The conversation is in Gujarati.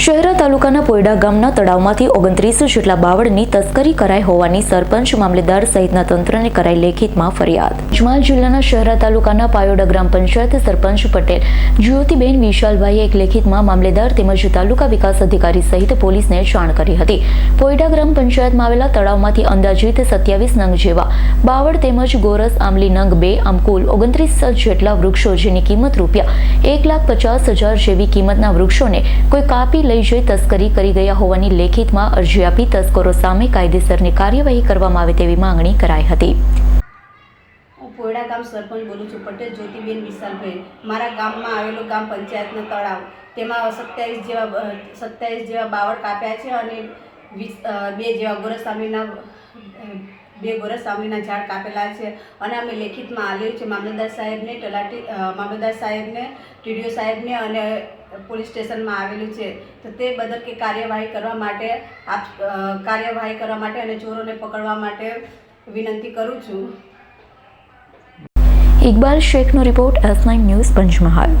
શહેરા તાલુકાના પોયડા ગામના તળાવમાંથી ઓગણત્રીસ જેટલા બાવળની તસ્કરી કરાઈ હોવાની સરપંચ, મામલેદાર સહિતના તંત્રને કરાઈ લેખિતમાં ફરિયાદ. પંચમહાલ જિલ્લાના શહેરા તાલુકાના પાયોડા ગ્રામ પંચાયત સરપંચ પટેલ, જ્યોતિબેન વિશાલભાઈએ એક લેખિતમાં મામલેદાર તેમજ તાલુકા વિકાસ અધિકારી સહિત પોલીસને જાણ કરી હતી. પોયડા ગ્રામ પંચાયતમાં આવેલા તળાવમાંથી અંદાજિત સત્યાવીસ નંગ જેવા બાવળ તેમજ ગોરસ આમલી નંગ બે આમ કુલ ઓગણત્રીસ જેટલા વૃક્ષો જેની કિંમત રૂપિયા એક લાખ પચાસ હજાર જેવી કિંમતના વૃક્ષોને કોઈ કાપી લઈ જઈ તસ્કરી કરી ગયા હોવાની લેખિતમાં અરજી આપી તસ્કરો સામે કાયદેસરની કાર્યવાહી કરવામાં આવે તેવી માંગણી કરાઈ હતી. હું પોયડા ગામ સરપંચ બોલું છું, પટેલ જ્યોતિબેન વિશાલભાઈ. મારા ગામમાં આવેલું ગામ પંચાયતનો તળાવ. તેમાં સત્યાવીસ જેવા સત્યાવીસ જેવા બાવળ કાપ્યા છે અને વીસ બે જેવા ગોરસામીના બે વર્ષ ગોરસામીના ઝાડ કાપેલા છે અને અમે લેખિતમાં આવેલું છે મામલતદાર સાહેબને, તલાટી મામલતદાર સાહેબને, ટીડીઓ સાહેબને અને પોલીસ સ્ટેશનમાં આવેલું છે. તો તે બદલ કે કાર્યવાહી કરવા માટે આપ કાર્યવાહી કરવા માટે અને ચોરોને પકડવા માટે વિનંતી કરું છું. Iqbal શેખનો report S nine news Panchmahal.